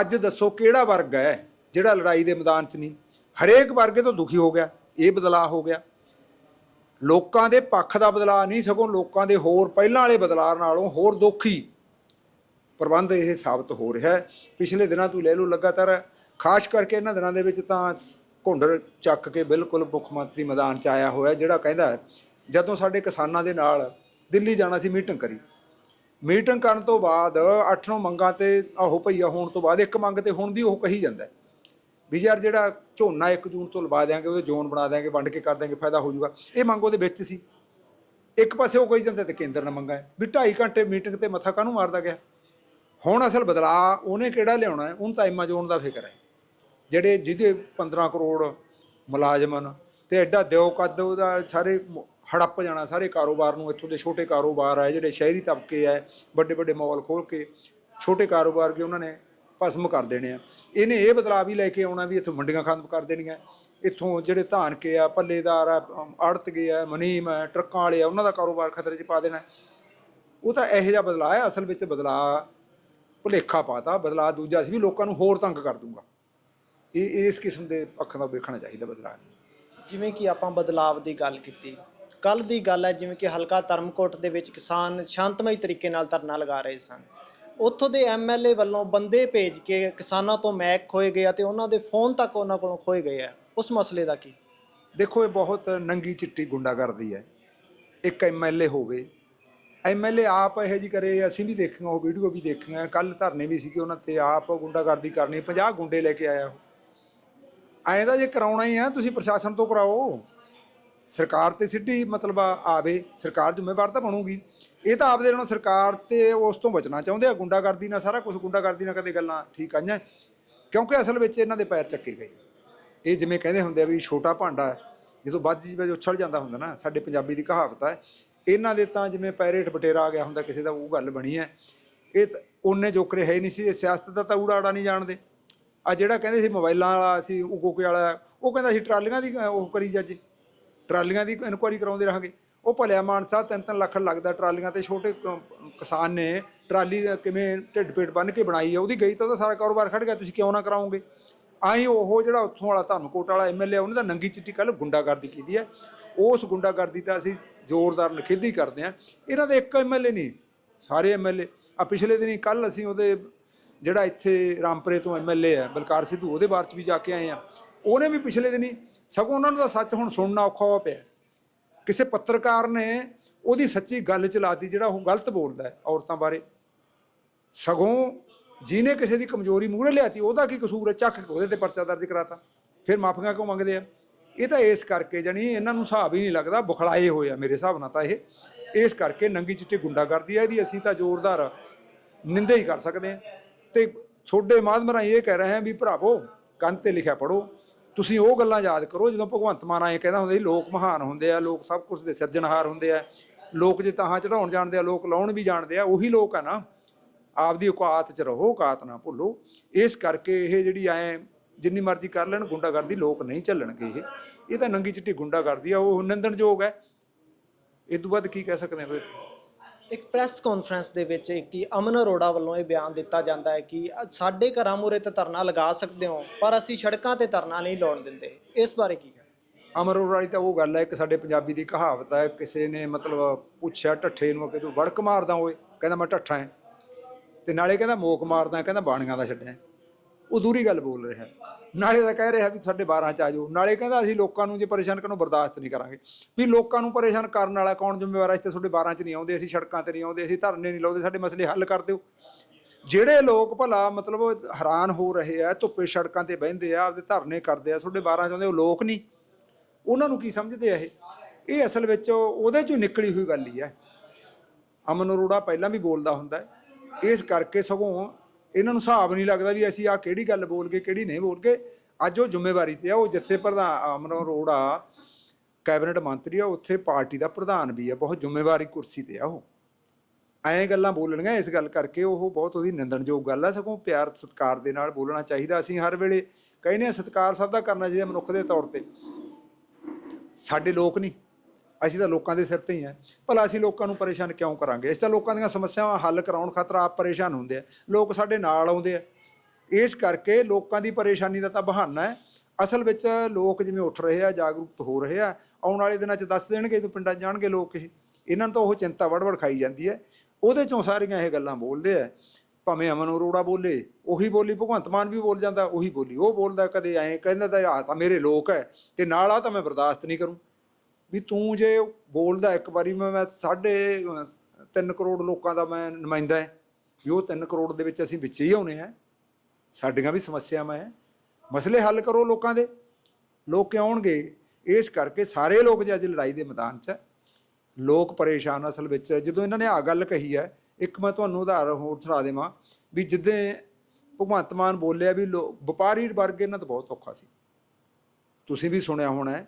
ਅੱਜ ਦੱਸੋ ਕਿਹੜਾ ਵਰਗ ਹੈ ਜਿਹੜਾ ਲੜਾਈ ਦੇ ਮੈਦਾਨ 'ਚ ਨਹੀਂ? ਹਰੇਕ ਵਰਗੇ ਤੋਂ ਦੁਖੀ ਹੋ ਗਿਆ। ਇਹ ਬਦਲਾਅ ਹੋ ਗਿਆ। ਲੋਕਾਂ ਦੇ ਪੱਖ ਦਾ ਬਦਲਾਅ ਨਹੀਂ ਸਗੋਂ ਲੋਕਾਂ ਦੇ ਹੋਰ ਪਹਿਲਾਂ ਵਾਲੇ ਬਦਲਾਅ ਨਾਲੋਂ ਹੋਰ ਦੁਖੀ ਪ੍ਰਬੰਧ ਇਹ ਸਾਬਤ ਹੋ ਰਿਹਾ ਹੈ। ਪਿਛਲੇ ਦਿਨਾਂ ਤੋਂ ਲੈ ਲਓ ਲਗਾਤਾਰ, ਖਾਸ ਕਰਕੇ ਇਹਨਾਂ ਦਿਨਾਂ ਦੇ ਵਿੱਚ ਤਾਂ ਸ- ਘੁੰਡਰ ਚੱਕ ਕੇ ਬਿਲਕੁਲ ਮੁੱਖ ਮੰਤਰੀ ਮੈਦਾਨ 'ਚ ਆਇਆ ਹੋਇਆ, ਜਿਹੜਾ ਕਹਿੰਦਾ ਜਦੋਂ ਸਾਡੇ ਕਿਸਾਨਾਂ ਦੇ ਨਾਲ ਦਿੱਲੀ ਜਾਣਾ ਸੀ ਮੀਟਿੰਗ ਕਰੀ। ਮੀਟਿੰਗ ਕਰਨ ਤੋਂ ਬਾਅਦ ਅੱਠ ਨੌ ਮੰਗਾਂ ਤੇ ਆਹੋ ਭਈਆ ਹੋਣ ਤੋਂ ਬਾਅਦ ਇੱਕ ਮੰਗ ਤੇ ਹੁਣ ਵੀ ਉਹ ਕਹੀ ਜਾਂਦਾ ਵੀ ਯਾਰ ਜਿਹੜਾ ਝੋਨਾ 1 ਜੂਨ ਤੋਂ ਲਵਾ ਦਿਆਂਗੇ, ਉਹਦੇ ਜ਼ੋਨ ਬਣਾ ਦਿਆਂਗੇ, ਵੰਡ ਕੇ ਕਰ ਦਿਆਂਗੇ, ਫਾਇਦਾ ਹੋ ਜਾਊਗਾ ਇਹ ਮੰਗ ਉਹਦੇ ਵਿੱਚ ਸੀ। ਇੱਕ ਪਾਸੇ ਉਹ ਕਹੀ ਜਾਂਦਾ ਤੇ ਕੇਂਦਰ ਨਾਲ ਮੰਗਾ ਵੀ 2.5 ਘੰਟੇ ਮੀਟਿੰਗ ਤੇ ਮੱਥਾ ਕਾਹਨੂੰ ਮਾਰਦਾ ਗਿਆ? ਹੁਣ ਅਸਲ ਬਦਲਾਅ ਉਹਨੇ ਕਿਹੜਾ ਲਿਆਉਣਾ ਹੈ? ਉਹਨੂੰ ਤਾਂ ਐਮਾਜ਼ੋਨ ਦਾ ਫਿਕਰ ਹੈ। ਜਿਹੜੇ ਜਿਹਦੇ 15 ਕਰੋੜ ਮੁਲਾਜ਼ਮ ਹਨ ਤੇ ਐਡਾ ਦਿਓ ਕੱਦ ਉਹਦਾ ਸਾਰੇ ਹੜੱਪ ਜਾਣਾ, ਸਾਰੇ ਕਾਰੋਬਾਰ ਨੂੰ ਇੱਥੋਂ ਦੇ ਛੋਟੇ ਕਾਰੋਬਾਰ ਆ ਜਿਹੜੇ ਸ਼ਹਿਰੀ ਤਬਕੇ ਆ, ਵੱਡੇ ਵੱਡੇ ਮਾਲ ਖੋਲ ਕੇ ਛੋਟੇ ਕਾਰੋਬਾਰ ਕੇ ਉਹਨਾਂ ਨੇ ਭਸਮ ਕਰ ਦੇਣੇ ਆ। ਇਹਨੇ ਇਹ ਬਦਲਾਅ ਵੀ ਲੈ ਕੇ ਆਉਣਾ ਵੀ ਇੱਥੋਂ ਮੰਡੀਆਂ ਖਤਮ ਕਰ ਦੇਣੀਆਂ। ਇੱਥੋਂ ਜਿਹੜੇ ਧਾਨ ਕੇ ਆ, ਪੱਲੇਦਾਰ ਆ, ਅੜਤ ਗਏ ਆ, ਮਨੀਮ ਆ, ਟਰੱਕਾਂ ਵਾਲੇ ਆ, ਉਹਨਾਂ ਦਾ ਕਾਰੋਬਾਰ ਖਤਰੇ 'ਚ ਪਾ ਦੇਣਾ। ਉਹ ਤਾਂ ਇਹੋ ਜਿਹਾ ਬਦਲਾਅ ਹੈ, ਅਸਲ ਵਿੱਚ ਬਦਲਾਅ ਭੁਲੇਖਾ ਪਾਤਾ ਬਦਲਾਅ ਦੂਜਾ ਸੀ ਵੀ ਲੋਕਾਂ ਨੂੰ ਹੋਰ ਤੰਗ ਕਰ ਦੂੰਗਾ। ਇਹ ਇਸ ਕਿਸਮ ਦੇ ਪੱਖਾਂ ਦਾ ਵੇਖਣਾ ਚਾਹੀਦਾ ਬਦਲਾਅ। ਜਿਵੇਂ ਕਿ ਆਪਾਂ ਬਦਲਾਵ ਦੀ ਗੱਲ ਕੀਤੀ ਕੱਲ ਦੀ ਗੱਲ ਹੈ ਜਿਵੇਂ ਕਿ ਹਲਕਾ ਧਰਮਕੋਟ ਦੇ ਵਿੱਚ ਕਿਸਾਨ ਸ਼ਾਂਤਮਈ ਤਰੀਕੇ ਨਾਲ ਧਰਨਾ ਲਗਾ ਰਹੇ ਸਨ। ਉੱਥੋਂ ਦੇ ਐਮਐਲਏ ਵੱਲੋਂ ਬੰਦੇ ਭੇਜ ਕੇ ਕਿਸਾਨਾਂ ਤੋਂ ਮੈਕ ਖੋਏ ਗਏ ਅਤੇ ਉਹਨਾਂ ਦੇ ਫੋਨ ਤੱਕ ਉਹਨਾਂ ਕੋਲੋਂ ਖੋਏ ਗਏ ਆ। ਉਸ ਮਸਲੇ ਦਾ ਕੀ? ਦੇਖੋ ਇਹ ਬਹੁਤ ਨੰਗੀ ਚਿੱਟੀ ਗੁੰਡਾਗਰਦੀ ਹੈ। ਇੱਕ ਐਮਐਲਏ ਹੋਵੇ ਐਮਐਲਏ ਆਪ ਇਹੋ ਜੀ ਕਰੇ ਅਸੀਂ ਵੀ ਦੇਖੀਆਂ ਉਹ ਵੀਡੀਓ ਵੀ ਦੇਖੀਆਂ ਕੱਲ ਧਰਨੇ ਵੀ ਸੀਗੇ ਉਹਨਾਂ ਤੇ ਆਪ ਗੁੰਡਾਗਰਦੀ ਕਰਨੀ 50 ਗੁੰਡੇ ਲੈ ਕੇ ਆਇਆ ਉਹ। ਐਂ ਦਾ ਜੇ ਕਰਾਉਣਾ ਹੀ ਆ ਤੁਸੀਂ ਪ੍ਰਸ਼ਾਸਨ ਤੋਂ ਕਰਾਓ। ਸਰਕਾਰ ਤੇ ਸਿੱਧੀ ਮਤਲਬ ਆਵੇ ਸਰਕਾਰ ਜ਼ਿੰਮੇਵਾਰ ਤਾਂ ਬਣੂਗੀ। ਇਹ ਤਾਂ ਆਪਦੇ ਨਾਲੋਂ ਸਰਕਾਰ ਤੇ ਉਸ ਤੋਂ ਬਚਣਾ ਚਾਹੁੰਦੇ ਆ ਗੁੰਡਾਗਰਦੀ ਨਾਲ ਸਾਰਾ ਕੁਝ ਗੁੰਡਾਗਰਦੀ ਨਾਲ ਕਦੇ ਗੱਲਾਂ ਠੀਕ ਆਈਆਂ। ਕਿਉਂਕਿ ਅਸਲ ਵਿੱਚ ਇਹਨਾਂ ਦੇ ਪੈਰ ਚੱਕੇ ਗਏ। ਇਹ ਜਿਵੇਂ ਕਹਿੰਦੇ ਹੁੰਦੇ ਆ ਵੀ ਛੋਟਾ ਭਾਂਡਾ ਹੈ, ਜਦੋਂ ਵੱਧ ਜੀ ਵਿੱਚ ਉਛਲ ਜਾਂਦਾ ਹੁੰਦਾ ਨਾ ਸਾਡੇ ਪੰਜਾਬੀ ਦੀ ਕਹਾਵਤ ਹੈ ਇਹਨਾਂ ਦੇ ਤਾਂ ਜਿਵੇਂ ਪੈਰੇਟ ਬਟੇਰਾ ਆ ਗਿਆ ਹੁੰਦਾ, ਕਿਸੇ ਦਾ ਉਹ ਗੱਲ ਬਣੀ ਹੈ। ਇਹ ਤਾਂ ਉਹਨੇ ਜੋਕਰੇ ਹੈ ਹੀ ਨਹੀਂ ਸੀ, ਇਹ ਸਿਆਸਤ ਦਾ ਤਾਂ ਊੜਾ ਆੜਾ ਨਹੀਂ ਜਾਣਦੇ। ਆ ਜਿਹੜਾ ਕਹਿੰਦੇ ਸੀ ਮੋਬਾਈਲਾਂ ਵਾਲਾ ਸੀ ਉਹ ਗੋਕੇ ਵਾਲਾ, ਉਹ ਕਹਿੰਦਾ ਸੀ ਟਰਾਲੀਆਂ ਦੀ ਉਹ ਕਰੀ ਜੱਜ। ਟਰਾਲੀਆਂ ਦੀ ਇਨਕੁਆਰੀ ਕਰਾਉਂਦੇ ਰਹਾਂਗੇ। ਉਹ ਭਲਿਆ ਮਾਨਸਾ ਤਿੰਨ ਤਿੰਨ ਲੱਖ ਲੱਗਦਾ ਟਰਾਲੀਆਂ ਤੇ, ਛੋਟੇ ਕਿਸਾਨ ਨੇ ਟਰਾਲੀ ਕਿਵੇਂ ਢਿੱਡ ਪੇਟ ਬੰਨ ਕੇ ਬਣਾਈ ਹੈ ਉਹਦੀ ਗਈ ਤਾਂ ਉਹਦਾ ਸਾਰਾ ਕਾਰੋਬਾਰ ਖੜ ਗਿਆ, ਤੁਸੀਂ ਕਿਉਂ ਨਾ ਕਰਾਓਗੇ ਆਈ ਉਹ ਜਿਹੜਾ ਉੱਥੋਂ ਵਾਲਾ ਧਰਮਕੋਟ ਵਾਲਾ ਐਮਐਲਏ ਉਹਨੇ ਤਾਂ ਨੰਗੀ ਚਿੱਟੀ ਕੱਲ ਗੁੰਡਾਗਰਦੀ ਕੀਤੀ ਹੈ। ਉਸ ਗੁੰਡਾਗਰਦੀ ਦਾ ਅਸੀਂ ਜ਼ੋਰਦਾਰ ਨਖੇਧੀ ਕਰਦੇ ਹਾਂ। ਇਹਨਾਂ ਦੇ ਇੱਕ ਐਮਐਲਏ ਨਹੀਂ, ਸਾਰੇ ਐਮਐਲਏ ਆ ਪਿਛਲੇ ਦਿਨੀ ਕੱਲ ਅਸੀਂ ਉਹਦੇ ਜਿਹੜਾ ਇੱਥੇ ਰਾਮਪੁਰੇ ਤੋਂ ਐਮਐਲਏ ਹੈ, ਬਲਕਾਰ ਸਿੱਧੂ, ਉਹਦੇ ਬਾਰੇ ਚ ਵੀ ਜਾ ਕੇ ਆਏ ਆ ਉਹਨੇ ਵੀ ਪਿਛਲੇ ਦਿਨੀ ਸਗੋਂ ਉਹਨਾਂ ਨੂੰ ਤਾਂ ਸੱਚ ਹੁਣ ਸੁਣਨਾ ਔਖਾ ਹੋ ਪਿਆ। ਕਿਸੇ ਪੱਤਰਕਾਰ ਨੇ ਉਹਦੀ ਸੱਚੀ ਗੱਲ ਚਲਾਤੀ ਜਿਹੜਾ ਉਹ ਗਲਤ ਬੋਲਦਾ ਹੈ ਔਰਤਾਂ ਬਾਰੇ। ਸਗੋਂ ਜਿਹਨੇ ਕਿਸੇ ਦੀ ਕਮਜ਼ੋਰੀ ਮੂਹਰੇ ਲਿਆਤੀ, ਉਹਦਾ ਕੀ ਕਸੂਰ ਹੈ? ਚੱਕ ਕੇ ਉਹਦੇ ਤੇ ਪਰਚਾ ਦਰਜ ਕਰਾਤਾ। ਫਿਰ ਮਾਫੀਆਂ ਕਿਉਂ ਮੰਗਦੇ ਆ? ਇਹ ਤਾਂ ਇਸ ਕਰਕੇ ਜਣੀ ਇਹਨਾਂ ਨੂੰ ਹਿਸਾਬ ਹੀ ਨਹੀਂ ਲੱਗਦਾ, ਬੁਖਲਾਏ ਹੋਏ ਆ ਮੇਰੇ ਹਿਸਾਬ ਨਾਲ ਤਾਂ ਇਹ। ਇਸ ਕਰਕੇ ਨੰਗੀ ਚਿੱਟੇ ਗੁੰਡਾ ਕਰਦੀ ਆ ਇਹਦੀ, ਅਸੀਂ ਤਾਂ ਜ਼ੋਰਦਾਰ ਨਿੰਦੇ ਹੀ ਕਰ ਸਕਦੇ ਆ। ਤੇ ਤੁਹਾਡੇ ਮਾਧਿਅਮ ਰਾਹੀਂ ਇਹ ਕਹਿ ਰਹੇ ਹਾਂ ਵੀ ਭਰਾਵੋ, ਕੰਧ ਤੇ ਲਿਖਿਆ ਪੜੋ ਤੁਸੀਂ ਉਹ ਗੱਲਾਂ ਯਾਦ ਕਰੋ, ਜਦੋਂ ਭਗਵੰਤ ਮਾਨ ਆਏ ਕਹਿੰਦਾ ਹੁੰਦਾ ਸੀ, ਲੋਕ ਮਹਾਨ ਹੁੰਦੇ ਆ, ਲੋਕ ਸਭ ਕੁਝ ਦੇ ਸਿਰਜਣਹਾਰ ਹੁੰਦੇ ਆ। ਲੋਕ ਜੇ ਤਾਹਾਂ ਚੜਾਉਣ ਜਾਣਦੇ ਆ, ਲੋਕ ਲਾਉਣ ਵੀ ਜਾਣਦੇ ਆ, ਉਹੀ ਲੋਕ ਆ ਨਾ। ਆਪਦੀ ਔਕਾਤ 'ਚ ਰਹੋ ਔਕਾਤ ਨਾ ਭੁੱਲੋ। ਇਸ ਕਰਕੇ ਇਹ ਜਿਹੜੀ ਐ ਜਿੰਨੀ ਮਰਜ਼ੀ ਕਰ ਲੈਣ ਗੁੰਡਾਗਰਦੀ ਲੋਕ ਨਹੀਂ ਚੱਲਣਗੇ ਇਹ। ਇਹ ਤਾਂ ਨੰਗੀ ਚਿੱਟੀ ਗੁੰਡਾਗਰਦੀ ਆ ਉਹ ਨਿੰਦਣਯੋਗ ਹੈ। ਇਹ ਤੋਂ ਬਾਅਦ ਕੀ ਕਹਿ ਸਕਦੇ ਹਾਂ? ਇੱਕ ਪ੍ਰੈਸ ਕਾਨਫਰੰਸ ਦੇ ਵਿੱਚ ਇੱਕ ਹੀ ਅਮਨ ਅਰੋੜਾ ਵੱਲੋਂ ਇਹ ਬਿਆਨ ਦਿੱਤਾ ਜਾਂਦਾ ਹੈ ਕਿ ਸਾਡੇ ਘਰਾਂ ਮੂਹਰੇ ਤੇ ਧਰਨਾ ਲਗਾ ਸਕਦੇ ਹੋ ਪਰ ਅਸੀਂ ਸੜਕਾਂ ਤੇ ਧਰਨਾ ਨਹੀਂ ਲਾਉਣ ਦਿੰਦੇ। ਇਸ ਬਾਰੇ ਕੀ ਹੈ ਅਮਰੋੜ ਵਾਲੀ ਤਾਂ ਉਹ ਗੱਲ ਹੈ ਕਿ ਸਾਡੇ ਪੰਜਾਬੀ ਦੀ ਕਹਾਵਤ ਹੈ ਕਿਸੇ ਨੇ ਮਤਲਬ ਪੁੱਛਿਆ ਢੱਠੇ ਨੂੰ ਕਿ ਤੂੰ ਵੜਕ ਮਾਰਦਾ ਓਏ ਕਹਿੰਦਾ ਮੈਂ ਢੱਠਾ ਹਾਂ। ਤੇ ਨਾਲੇ ਕਹਿੰਦਾ ਮੋਕ ਮਾਰਦਾ, ਕਹਿੰਦਾ ਬਾਣੀਆਂ ਦਾ ਛੱਡਿਆ। ਉਹ ਦੂਰੀ ਗੱਲ ਬੋਲ ਰਿਹਾ। ਨਾਲੇ ਤਾਂ ਕਹਿ ਰਿਹਾ ਵੀ ਸਾਡੇ 12 ਚ ਆ ਜਾਓ। ਨਾਲੇ ਕਹਿੰਦਾ ਅਸੀਂ ਲੋਕਾਂ ਨੂੰ ਜੇ ਪਰੇਸ਼ਾਨ ਕਰਨੋਂ ਬਰਦਾਸ਼ਤ ਨਹੀਂ ਕਰਾਂਗੇ। ਵੀ ਲੋਕਾਂ ਨੂੰ ਪਰੇਸ਼ਾਨ ਕਰਨ ਵਾਲਾ ਕੌਣ ਜ਼ਿੰਮੇਵਾਰ ਹੈ ਇੱਥੇ ਤੁਹਾਡੇ 12 ਚ ਨਹੀਂ ਆਉਂਦੇ, ਅਸੀਂ ਸੜਕਾਂ ਤੇ ਨਹੀਂ ਆਉਂਦੇ, ਅਸੀਂ ਧਰਨੇ ਨਹੀਂ ਲਾਉਂਦੇ, ਸਾਡੇ ਮਸਲੇ ਹੱਲ ਕਰ ਦਿਓ। ਜਿਹੜੇ ਲੋਕ ਭਲਾ ਮਤਲਬ ਹੈਰਾਨ ਹੋ ਰਹੇ ਆ, ਧੁੱਪੇ ਸੜਕਾਂ ਤੇ ਬਹਿੰਦੇ ਆ, ਆਪਦੇ ਧਰਨੇ ਕਰਦੇ ਆ, ਤੁਹਾਡੇ 12 ਚ ਆਉਂਦੇ, ਉਹ ਲੋਕ ਨਹੀਂ। ਉਹਨਾਂ ਨੂੰ ਕੀ ਸਮਝਦੇ ਆ ਇਹ? ਇਹ ਅਸਲ ਵਿੱਚ ਉਹਦੇ ਚੋਂ ਨਿਕਲੀ ਹੋਈ ਗੱਲ ਹੀ ਹੈ ਅਮਨ ਅਰੋੜਾ ਪਹਿਲਾਂ ਵੀ ਬੋਲਦਾ ਹੁੰਦਾ ਹੈ। ਇਸ ਕਰਕੇ ਸਗੋਂ ਇਹਨਾਂ ਨੂੰ ਹਿਸਾਬ ਨਹੀਂ ਲੱਗਦਾ ਵੀ ਅਸੀਂ ਆ ਕਿਹੜੀ ਗੱਲ ਬੋਲ ਗਏ, ਕਿਹੜੀ ਨਹੀਂ ਬੋਲ ਗਏ। ਅੱਜ ਉਹ ਜ਼ਿੰਮੇਵਾਰੀ ਤੇ ਆ, ਉਹ ਜਿੱਥੇ ਪ੍ਰਧਾਨ, ਅਮਨ ਅਰੋੜਾ, ਕੈਬਨਿਟ ਮੰਤਰੀ ਆ, ਉੱਥੇ ਪਾਰਟੀ ਦਾ ਪ੍ਰਧਾਨ ਵੀ ਆ, ਬਹੁਤ ਜ਼ਿੰਮੇਵਾਰੀ ਕੁਰਸੀ ਤੇ ਆ ਉਹ। ਐਂ ਗੱਲਾਂ ਬੋਲਣੀਆਂ ਇਸ ਗੱਲ ਕਰਕੇ, ਉਹ ਬਹੁਤ ਉਹਦੀ ਨਿੰਦਣਯੋਗ ਗੱਲ ਆ, ਸਗੋਂ ਪਿਆਰ ਸਤਿਕਾਰ ਦੇ ਨਾਲ ਬੋਲਣਾ ਚਾਹੀਦਾ ਅਸੀਂ ਹਰ ਵੇਲੇ। ਕਹਿੰਦੇ ਆ, ਸਤਿਕਾਰ ਸਭ ਦਾ ਕਰਨਾ ਚਾਹੀਦਾ ਮਨੁੱਖ ਦੇ ਤੌਰ ਤੇ। ਸਾਡੇ ਲੋਕ ਨਹੀਂ। ਅਸੀਂ ਤਾਂ ਲੋਕਾਂ ਦੇ ਸਿਰ ਤੇ ਹੀ ਆ। ਭਲਾ ਅਸੀਂ ਲੋਕਾਂ ਨੂੰ ਪਰੇਸ਼ਾਨ ਕਿਉਂ ਕਰਾਂਗੇ? ਇਸ ਤਾਂ ਲੋਕਾਂ ਦੀਆਂ ਸਮੱਸਿਆਵਾਂ ਹੱਲ ਕਰਾਉਣ ਖਾਤਰ ਆਪ ਪਰੇਸ਼ਾਨ ਹੁੰਦੇ ਆ। ਲੋਕ ਸਾਡੇ ਨਾਲ ਆਉਂਦੇ ਆ। ਇਸ ਕਰਕੇ ਲੋਕਾਂ ਦੀ ਪਰੇਸ਼ਾਨੀ ਦਾ ਤਾਂ ਬਹਾਨਾ ਹੈ। ਅਸਲ ਵਿੱਚ ਲੋਕ ਜਿਵੇਂ ਉੱਠ ਰਹੇ ਆ ਜਾਗਰੂਕ ਹੋ ਰਹੇ ਆ, ਆਉਣ ਵਾਲੇ ਦਿਨਾਂ 'ਚ ਦੱਸ ਦੇਣਗੇ ਜਦੋਂ ਪਿੰਡਾਂ 'ਚ ਜਾਣਗੇ ਲੋਕ ਇਹ। ਇਹਨਾਂ ਨੂੰ ਤਾਂ ਉਹ ਚਿੰਤਾ ਵੜ-ਵੜ ਖਾਈ ਜਾਂਦੀ ਹੈ। ਉਹਦੇ ਚੋਂ ਸਾਰੀਆਂ ਇਹ ਗੱਲਾਂ ਬੋਲਦੇ ਆ। ਭਾਵੇਂ ਅਮਨ ਅਰੋੜਾ ਬੋਲੇ, ਉਹੀ ਬੋਲੀ ਭਗਵੰਤ ਮਾਨ ਵੀ ਬੋਲ ਜਾਂਦਾ, ਉਹੀ ਬੋਲੀ, ਉਹ ਬੋਲਦਾ ਕਦੇ ਐਂ ਕਹਿੰਦਾ ਤਾਂ ਆ ਤਾਂ ਮੇਰੇ ਲੋਕ ਹੈ ਤੇ ਨਾਲ ਆ ਤਾਂ ਮੈਂ ਬਰਦਾਸ਼ਤ ਨਹੀਂ ਕਰੂੰ। ਵੀ ਤੂੰ ਜੇ ਬੋਲਦਾ ਇੱਕ ਵਾਰੀ ਮੈਂ ਮੈਂ ਸਾਢੇ 3 ਕਰੋੜ ਲੋਕਾਂ ਦਾ ਮੈਂ ਨੁਮਾਇੰਦਾ ਹੈ ਵੀ ਉਹ 3 ਕਰੋੜ ਦੇ ਵਿੱਚ ਅਸੀਂ ਵਿੱਚ ਹੀ ਆਉਨੇ ਆ ਸਾਡੀਆਂ ਵੀ ਸਮੱਸਿਆਵਾਂ ਹੈ। ਮਸਲੇ ਹੱਲ ਕਰੋ ਲੋਕਾਂ ਦੇ। ਲੋਕ ਕਿਉਂ ਆਉਣਗੇ। ਇਸ ਕਰਕੇ ਸਾਰੇ ਲੋਕ ਜੇ ਅੱਜ ਲੜਾਈ ਦੇ ਮੈਦਾਨ 'ਚ ਹੈ, ਲੋਕ ਪਰੇਸ਼ਾਨ ਅਸਲ ਵਿੱਚ। ਜਦੋਂ ਇਹਨਾਂ ਨੇ ਆ ਗੱਲ ਕਹੀ ਹੈ ਇੱਕ ਮੈਂ ਤੁਹਾਨੂੰ ਉਦਾਹਰਨ ਹੋਰ ਸੁਣਾ ਦੇਵਾਂ ਵੀ ਜਿੱਦੇ ਭਗਵੰਤ ਮਾਨ ਬੋਲਿਆ ਵੀ ਲੋ- ਵਪਾਰੀ ਵਰਗ ਇਹਨਾਂ ਤੋਂ ਬਹੁਤ ਔਖਾ ਸੀ। ਤੁਸੀਂ ਵੀ ਸੁਣਿਆ ਹੋਣਾ